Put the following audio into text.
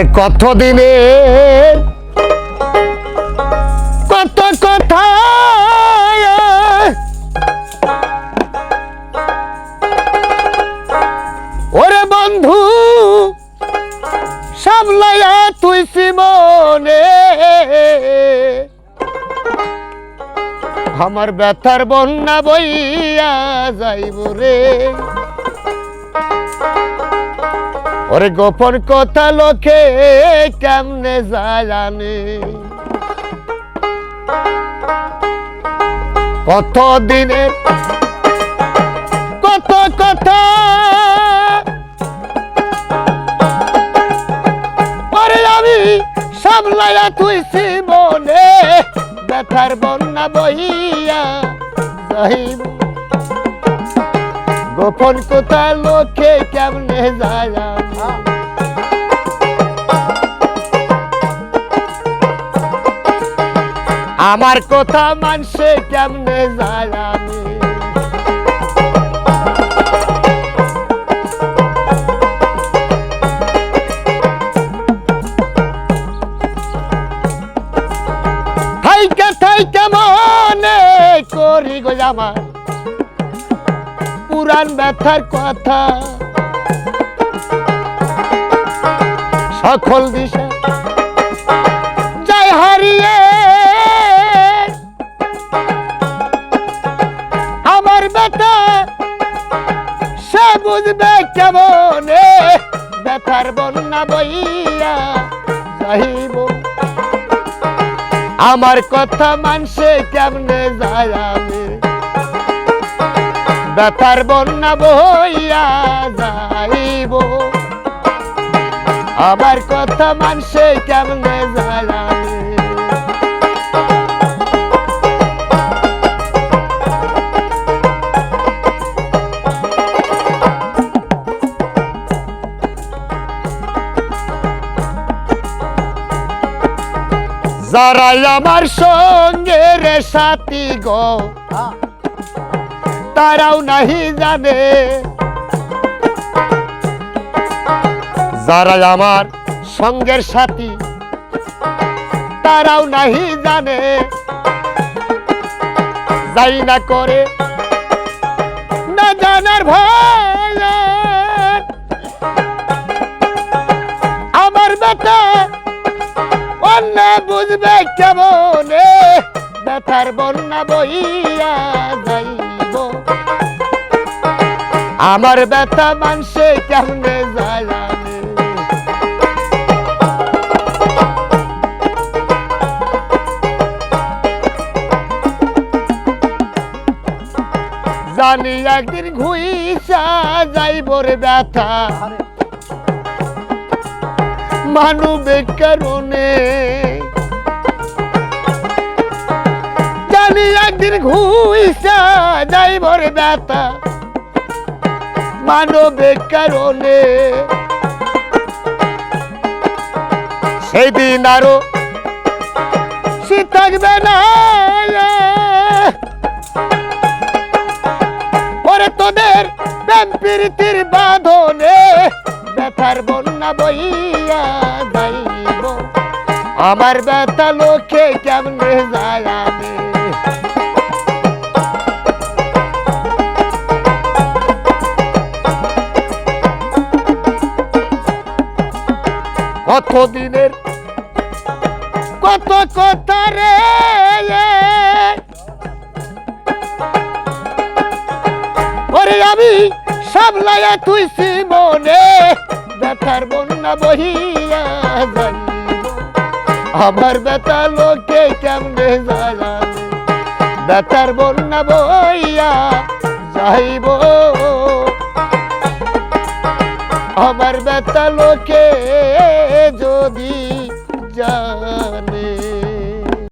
ওরে কত দিনের কত কথা ওরে বন্ধু, সামলাইয়া তুই সিমনে। আমার ব্যথার বন্যা বইয়া যাইব রে। ওরে গোপন কথা লোকে কেমনে জানে? কত দিনের কত কথা? ওরে আমি সামলাইয়া তুই মনে ব্যথার বন্যা বইয়া যাইব। গোপন কথা লোকে কেমনে যায় আমার কথা মানছে কেমনে যায় আমি? থাইকা মনে করি গো আমার পুরান ব্যথার কথা। সকল দিশা যাই হারিয়ে। আমার ব্যথা, সে বুঝবে কেমনে? ব্যথার বন্যা বইয়া যাইব। আমার কথা মানসে কেমনে যায় আমি? ব্যথার বন্যা বইয়া যাইব। আমার কথা মানছে কেমনে যায় আমি যারা আমার সঙ্গে রে সাথী গো তারাও নাহি জানে। যারা আমার সঙ্গের সাথী, তারাও নাহি জানে। যাই না করে না জানার ভয় আমার বেটা অন্য বুঝবে কেমনে? ব্যথার বন্যা বইয়া যাইব। আমার ব্যথা মানসে কেমনে আমি? জানি একদিন ঘুইসা যাইব রে ব্যথা। মানবের কারণে ঘুইসা যাইব রে ব্যথা। মানবের কারণে। সেই দিন আরও সে থাকবে না। ওরে তোদের প্রীতির বাঁধনে ব্যথার বন্যা বইয়া যাইব। আমার ব্যথা লোকে কেমনে যায় আমি? কত কত কথা রে ওরে আমি সামলাইয়া তুই মনে, ব্যথার বন্যা বহিয়া যাইব আমার ব্যথা লোকে কেমনে আমি? ব্যথার বন্যা বইয়া যাইব। আমার ব্যথা লোকে যদি যায়